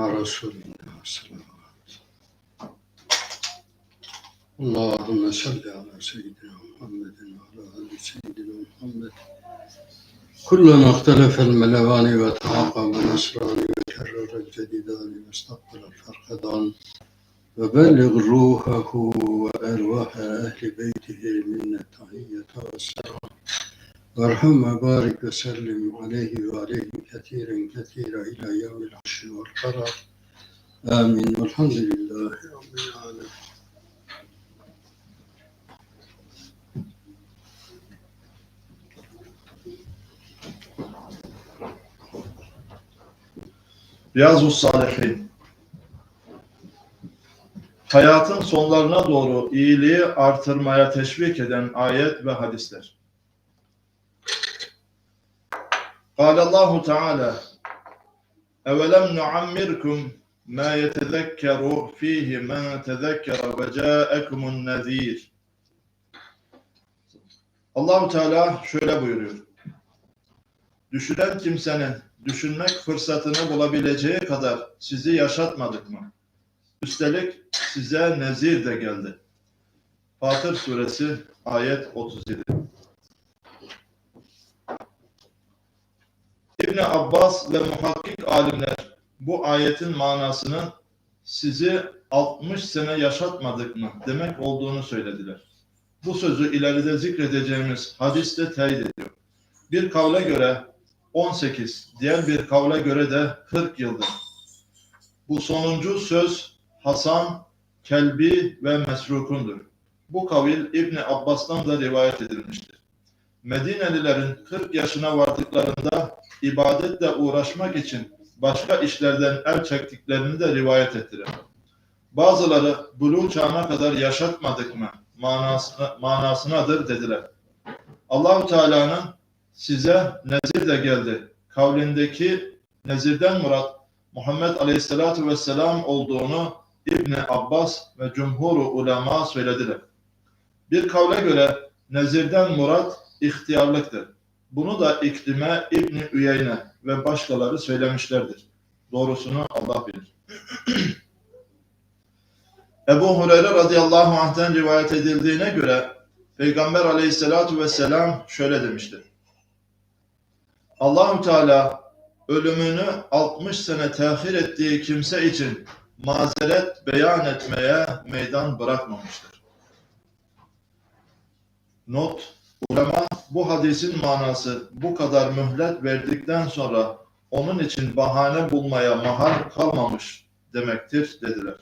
على رسول الله صلوات اللهم صل على سيدنا محمد وعلى آل سيدنا محمد. كلما اختلف الملوان وتعاقب النصران وكرر الجديدان واستقبل الفرقدان. وبلغ روحه وأرواح أهل بيته منا التحية والسلام وارحم وبارك وسلم عليه وعليهم كثيرا كثيرا إلى يوم الحشر والقرار آمين والحمد لله رب العالمين Riyazus Salihin Hayatın sonlarına doğru iyiliği artırmaya teşvik eden ayet ve hadisler. قال الله تعالى أولم نعمركم ما يتذكر فيه من تذكر وجاءكم النذير Allahu Teala şöyle buyuruyor. Düşünen kimsenin düşünmek fırsatını bulabileceği kadar sizi yaşatmadık mı? Üstelik size nezir de geldi. Fatır suresi ayet 37. İbn Abbas ve muhakkik alimler bu ayetin manasını sizi 60 sene yaşatmadık mı demek olduğunu söylediler. Bu sözü ileride zikredeceğimiz hadiste teyit ediyor. Bir kavle göre 18, diğer bir kavle göre de 40 yıldır. Bu sonuncu söz Hasan, Kelbi ve Mesrukundur. Bu kavil İbni Abbas'tan da rivayet edilmiştir. Medinelilerin 40 yaşına vardıklarında ibadetle uğraşmak için başka işlerden el çektiklerini de rivayet ettiler. Bazıları buluğ çağına kadar yaşatmadık mı manasına, manasınadır dediler. Allahu Teala'nın size nezir de geldi. Kavlindeki nezirden murat Muhammed Aleyhisselatü Vesselam olduğunu İbni Abbas ve cumhuru ulema söylediler. Bir kavle göre nezirden murat ihtiyarlıktır. Bunu da İklime İbni Üyeyne ve başkaları söylemişlerdir. Doğrusunu Allah bilir. Ebu Hureyre radıyallahu anh'ten rivayet edildiğine göre Peygamber aleyhissalatu vesselam şöyle demiştir. Allahu Teala ölümünü 60 sene tehir ettiği kimse için mazeret beyan etmeye meydan bırakmamıştır. Not, ulema bu hadisin manası bu kadar mühlet verdikten sonra onun için bahane bulmaya mahal kalmamış demektir dediler.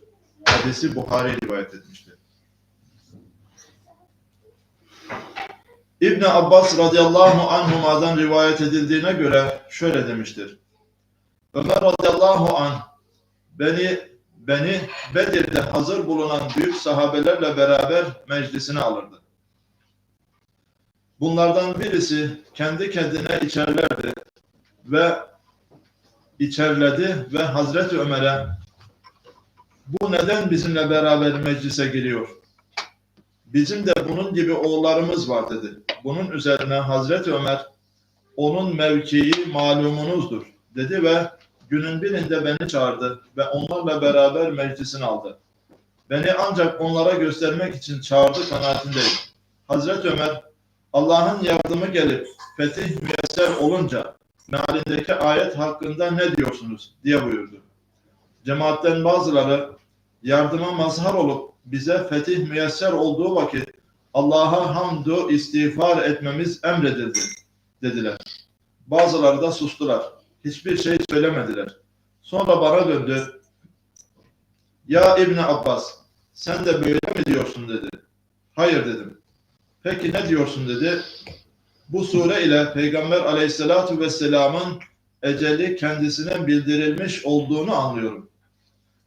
Hadisi Buhari rivayet etmiştir. İbn Abbas radıyallahu anhuma'dan rivayet edildiğine göre şöyle demiştir. Ömer radıyallahu anh beni beni Bedir'de hazır bulunan büyük sahabelerle beraber meclisine alırdı. Bunlardan birisi kendi kendine içerlerdi ve içerledi ve Hazreti Ömer'e bu neden bizimle beraber meclise giriyor? Bizim de bunun gibi oğullarımız var dedi. Bunun üzerine Hazreti Ömer onun mevkii malumunuzdur dedi ve günün birinde beni çağırdı ve onlarla beraber meclisine aldı. Beni ancak onlara göstermek için çağırdı kanaatindeyim. Hazreti Ömer Allah'ın yardımı gelip fetih müyesser olunca mealindeki ayet hakkında ne diyorsunuz diye buyurdu. Cemaatten bazıları yardıma mazhar olup bize fetih müyesser olduğu vakit Allah'a hamdu istiğfar etmemiz emredildi dediler. Bazıları da sustular. Hiçbir şey söylemediler. Sonra bana döndü. Ya İbn Abbas sen de böyle mi diyorsun dedi. Hayır dedim. Peki ne diyorsun dedi. Bu sure ile Peygamber aleyhissalatu vesselamın eceli kendisine bildirilmiş olduğunu anlıyorum.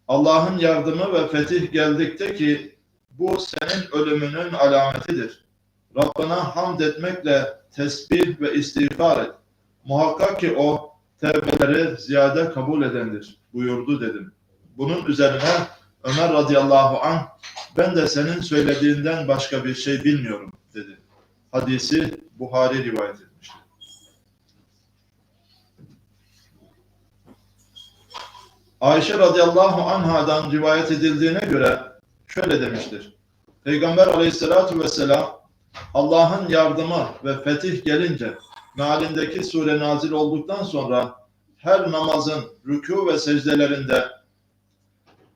Allah'ın yardımı ve fetih geldikte ki bu senin ölümünün alametidir. Rabbına hamd etmekle tesbih ve istiğfar et. Muhakkak ki o tevbeleri ziyade kabul edendir buyurdu dedim. Bunun üzerine Ömer radıyallahu anh ben de senin söylediğinden başka bir şey bilmiyorum dedi. Hadisi Buhari rivayet etmiştir. Ayşe radıyallahu anhadan rivayet edildiğine göre şöyle demiştir. Peygamber aleyhissalatu vesselam Allah'ın yardımı ve fetih gelince mealindeki sure nazil olduktan sonra her namazın rükû ve secdelerinde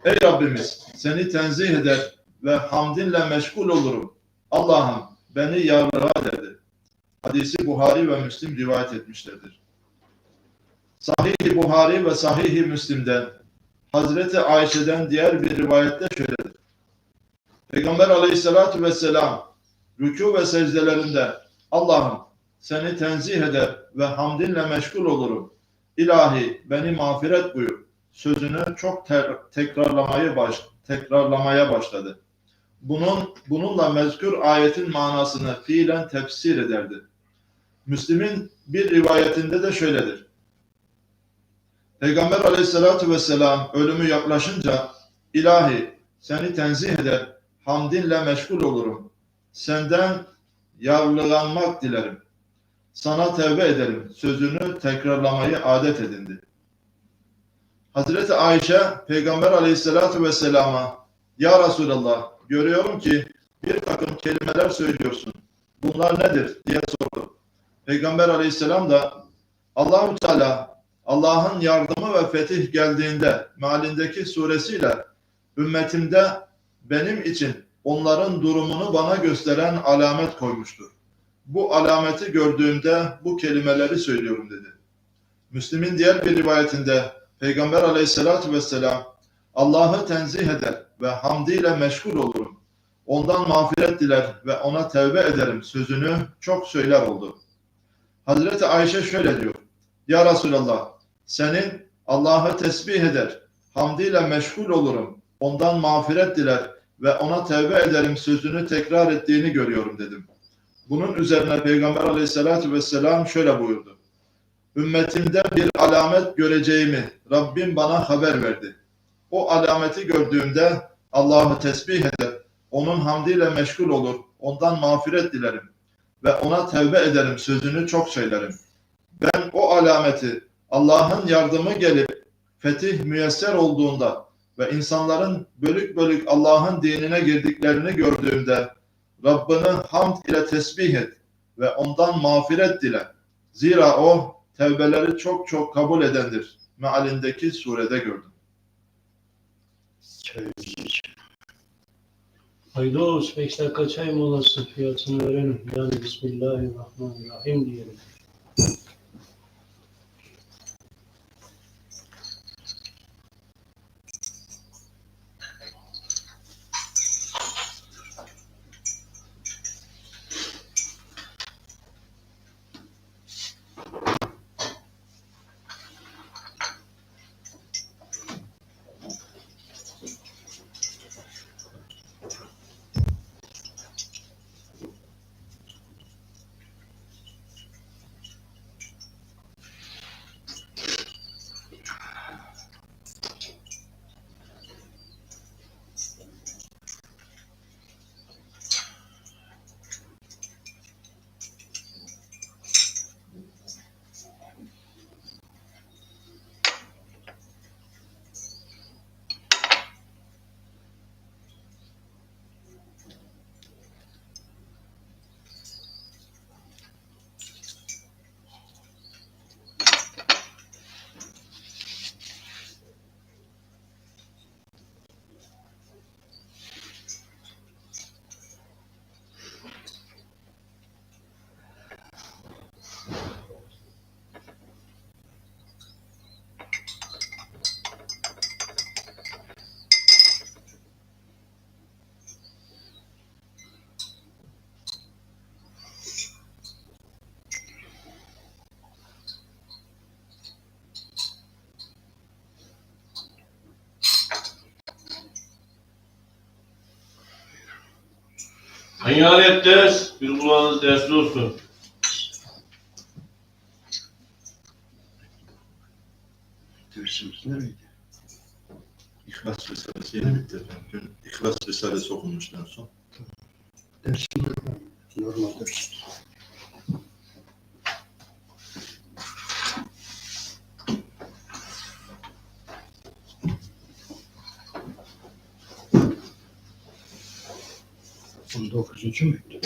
Ey Rabbimiz seni tenzih eder ve hamdinle meşgul olurum. Allah'ım beni yarlığa derdi. Hadisi Buhari ve Müslim rivayet etmişlerdir. Sahih-i Buhari ve Sahih-i Müslim'den Hazreti Ayşe'den diğer bir rivayette şöyledir. Peygamber aleyhissalatu vesselam rükû ve secdelerinde Allah'ım seni tenzih eder ve hamdinle meşgul olurum. İlahi beni mağfiret buyur. Sözünü çok ter- tekrarlamayı baş, tekrarlamaya başladı. Bunun bununla mezkür ayetin manasını fiilen tefsir ederdi. Müslim'in bir rivayetinde de şöyledir. Peygamber aleyhissalatu vesselam ölümü yaklaşınca ilahi seni tenzih eder, hamdinle meşgul olurum. Senden yarlıganmak dilerim. Sana tevbe ederim. Sözünü tekrarlamayı adet edindi. Hazreti Ayşe Peygamber aleyhissalatu vesselama Ya Resulallah görüyorum ki bir takım kelimeler söylüyorsun. Bunlar nedir diye sordu. Peygamber aleyhisselam da Allahu Teala Allah'ın yardımı ve fetih geldiğinde mealindeki suresiyle ümmetimde benim için onların durumunu bana gösteren alamet koymuştur. Bu alameti gördüğümde bu kelimeleri söylüyorum dedi. Müslim'in diğer bir rivayetinde Peygamber aleyhissalatü vesselam Allah'ı tenzih eder ve hamdiyle meşgul olurum. Ondan mağfiret diler ve ona tevbe ederim sözünü çok söyler oldu. Hazreti Ayşe şöyle diyor. Ya Resulallah senin Allah'ı tesbih eder, hamdiyle meşgul olurum. Ondan mağfiret diler ve ona tevbe ederim sözünü tekrar ettiğini görüyorum dedim. Bunun üzerine Peygamber aleyhissalatü vesselam şöyle buyurdu. Ümmetimde bir alamet göreceğimi Rabbim bana haber verdi. O alameti gördüğümde Allah'ı tesbih eder, onun hamdiyle meşgul olur, ondan mağfiret dilerim ve ona tevbe ederim sözünü çok söylerim. Ben o alameti Allah'ın yardımı gelip fetih müyesser olduğunda ve insanların bölük bölük Allah'ın dinine girdiklerini gördüğümde Rabbini hamd ile tesbih et ve ondan mağfiret dile. Zira o tevbeleri çok çok kabul edendir. Mealindeki surede gördüm. İçeceğim. Haydos 5 dakika çay molası fiyatını verelim. Yani Bismillahirrahmanirrahim diyelim. Hayalet ders, bir kulağınız dersli olsun. Dersimiz nereydi? İhlas Risalesi yeni bitti. Dün İhlas Risalesi okunmuştu en son. Dersim. Normal ders. 19. mektup.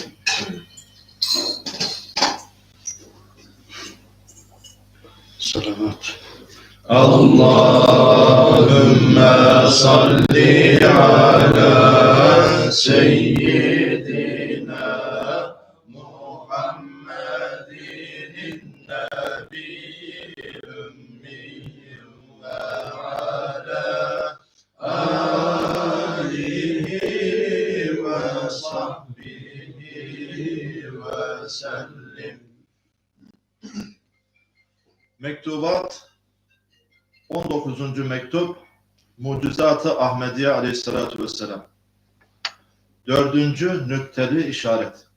Salavat. Allahümme salli ala seyyidina Mektubat 19. mektup Mucizat-ı Ahmediye Aleyhisselatü Vesselam. Dördüncü nükteli işaret.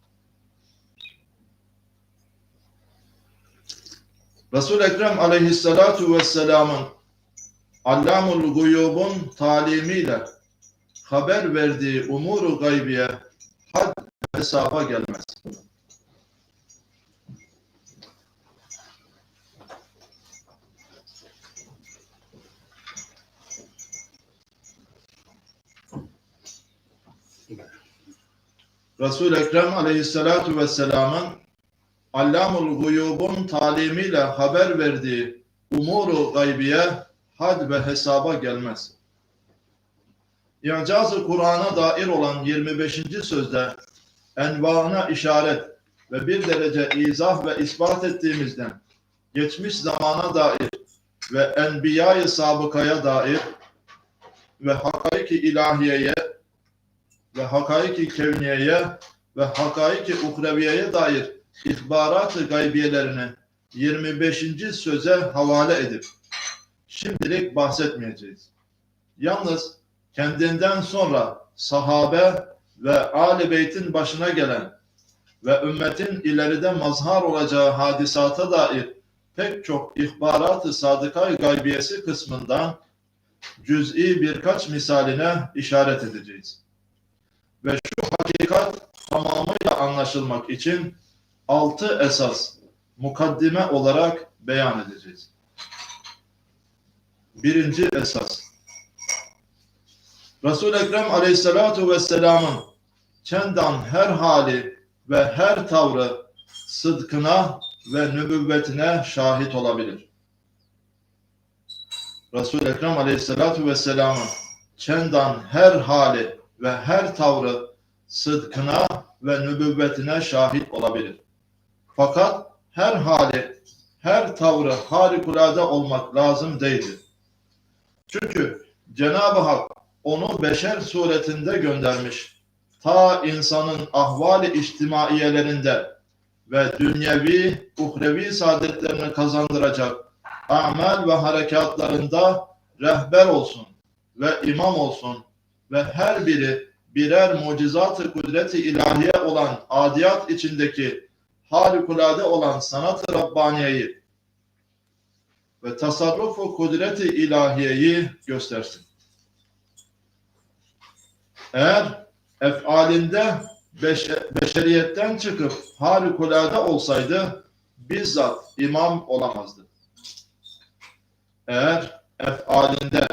Resul Ekrem Aleyhisselatü Vesselam'ın Allamul Guyub'un talimiyle haber verdiği umuru gaybiye had hesaba gelmez. Resul-i Ekrem Aleyhisselatü Vesselam'ın Allamul Guyub'un talimiyle haber verdiği umuru gaybiye had ve hesaba gelmez. İcaz-ı Kur'an'a dair olan 25. sözde envaına işaret ve bir derece izah ve ispat ettiğimizden geçmiş zamana dair ve enbiya-i sabıkaya dair ve hakaik-i ilahiyeye ve hakaik-i kevniyeye ve hakaik-i uhreviyeye dair ihbarat-ı gaybiyelerini 25. söze havale edip şimdilik bahsetmeyeceğiz. Yalnız kendinden sonra sahabe ve Ali Beyt'in başına gelen ve ümmetin ileride mazhar olacağı hadisata dair pek çok ihbarat-ı sadıkay gaybiyesi kısmından cüz'i birkaç misaline işaret edeceğiz ve şu hakikat tamamıyla anlaşılmak için altı esas mukaddime olarak beyan edeceğiz. Birinci esas. Resul-i Ekrem Aleyhisselatu Vesselam'ın çendan her hali ve her tavrı sıdkına ve nübüvvetine şahit olabilir. Resul-i Ekrem Aleyhisselatu Vesselam'ın çendan her hali ve her tavrı sıdkına ve nübüvvetine şahit olabilir. Fakat her hali, her tavrı harikulade olmak lazım değildir. Çünkü Cenab-ı Hak onu beşer suretinde göndermiş. Ta insanın ahvali içtimaiyelerinde ve dünyevi, uhrevi saadetlerini kazandıracak amel ve harekatlarında rehber olsun ve imam olsun ve her biri birer mucizat-ı kudret-i ilahiye olan adiyat içindeki harikulade olan sanat-ı Rabbaniye'yi ve tasarrufu kudret-i ilahiyeyi göstersin. Eğer efalinde beş- beşeriyetten çıkıp harikulade olsaydı bizzat imam olamazdı. Eğer efalinde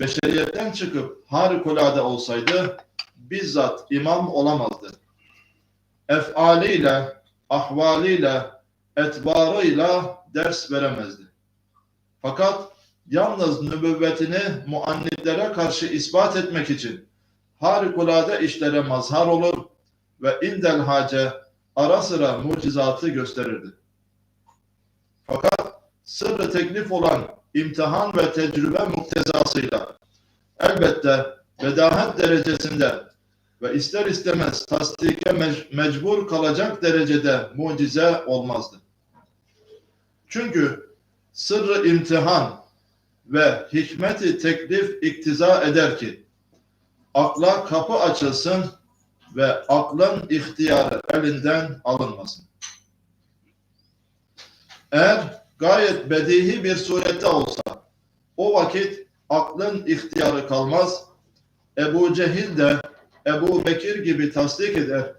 beşeriyetten çıkıp harikulade olsaydı bizzat imam olamazdı. Efaliyle, ahvaliyle, etbarıyla ders veremezdi. Fakat yalnız nübüvvetini muannitlere karşı ispat etmek için harikulade işlere mazhar olur ve indel hace ara sıra mucizatı gösterirdi. Fakat sırrı teklif olan imtihan ve tecrübe muktezasıyla elbette bedahet derecesinde ve ister istemez tasdike mec- mecbur kalacak derecede mucize olmazdı. Çünkü sırrı imtihan ve hikmeti teklif iktiza eder ki akla kapı açılsın ve aklın ihtiyarı elinden alınmasın. Eğer gayet bedihi bir surette olsa o vakit aklın ihtiyarı kalmaz. Ebu Cehil de Ebu Bekir gibi tasdik eder.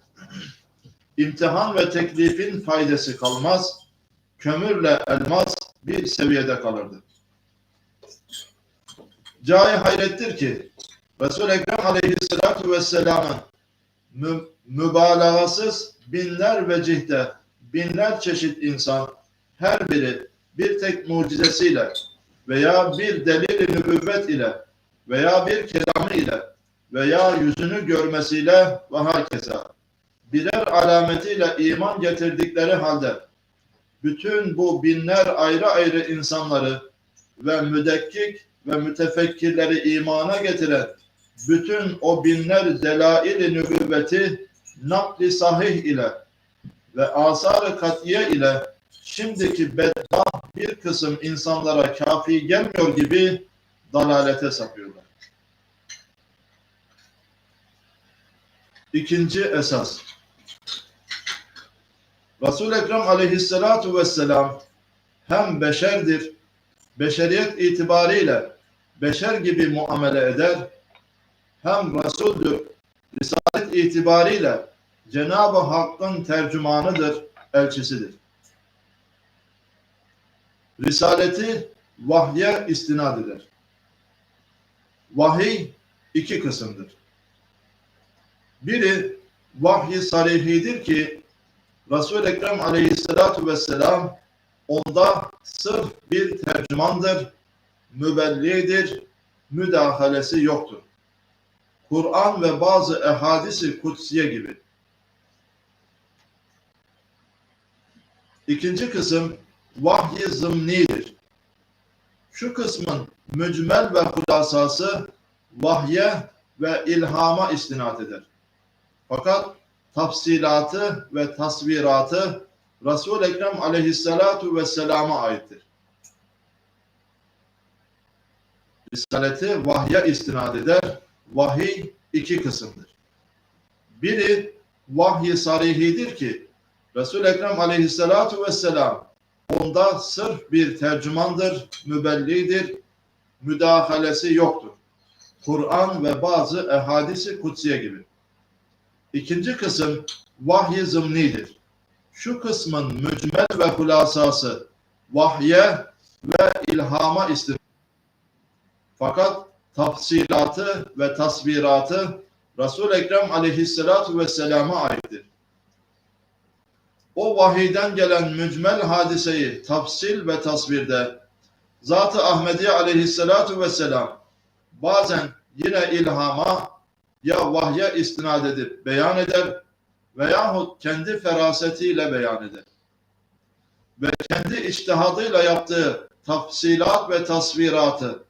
İmtihan ve teklifin faydası kalmaz. Kömürle elmas bir seviyede kalırdı. Cai hayrettir ki Resul-i Ekrem Aleyhisselatü Vesselam'ın mü- mübalağasız binler vecihte binler çeşit insan her biri bir tek mucizesiyle veya bir delil nübüvvet ile veya bir kelamı ile veya yüzünü görmesiyle ve hakeza birer alametiyle iman getirdikleri halde bütün bu binler ayrı ayrı insanları ve müdekkik ve mütefekkirleri imana getiren bütün o binler delail-i nübüvveti nakli sahih ile ve asar-ı katiye ile şimdiki bedbah bir kısım insanlara kafi gelmiyor gibi dalalete sapıyorlar. İkinci esas. Resul-i Ekrem aleyhissalatu vesselam hem beşerdir, beşeriyet itibariyle beşer gibi muamele eder, hem Resul'dür, risalet itibariyle Cenab-ı Hakk'ın tercümanıdır, elçisidir. Risaleti vahye istinad eder. Vahiy iki kısımdır. Biri vahyi sarihidir ki Resul-i Ekrem aleyhissalatu vesselam onda sırf bir tercümandır, mübellidir, müdahalesi yoktur. Kur'an ve bazı ehadisi kutsiye gibi. İkinci kısım vahyi zımnidir. Şu kısmın mücmel ve hulasası vahye ve ilhama istinat eder. Fakat tafsilatı ve tasviratı Resul-i Ekrem aleyhissalatu vesselama aittir. Risaleti vahye istinad eder. Vahiy iki kısımdır. Biri vahyi sarihidir ki Resul-i Ekrem aleyhissalatu vesselam onda sırf bir tercümandır, mübellidir, müdahalesi yoktur. Kur'an ve bazı ehadisi kutsiye gibi. İkinci kısım vahyi zımnidir. Şu kısmın mücmel ve hulasası vahye ve ilhama istinad. Fakat tafsilatı ve tasviratı Resul-i Ekrem aleyhissalatu vesselama aittir. O vahiyden gelen mücmel hadiseyi tafsil ve tasvirde Zat-ı Ahmediye aleyhissalatu vesselam bazen yine ilhama ya vahye istinad edip beyan eder veyahut kendi ferasetiyle beyan eder. Ve kendi içtihadıyla yaptığı tafsilat ve tasviratı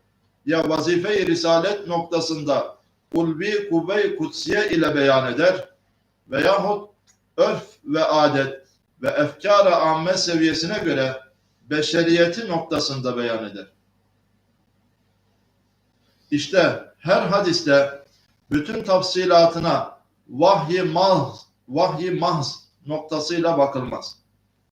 ya vazife-i risalet noktasında ulvi kuvve-i kutsiye ile beyan eder veyahut örf ve adet ve efkar-ı amme seviyesine göre beşeriyeti noktasında beyan eder. İşte her hadiste bütün tafsilatına vahyi mahz, vahyi mahz noktasıyla bakılmaz.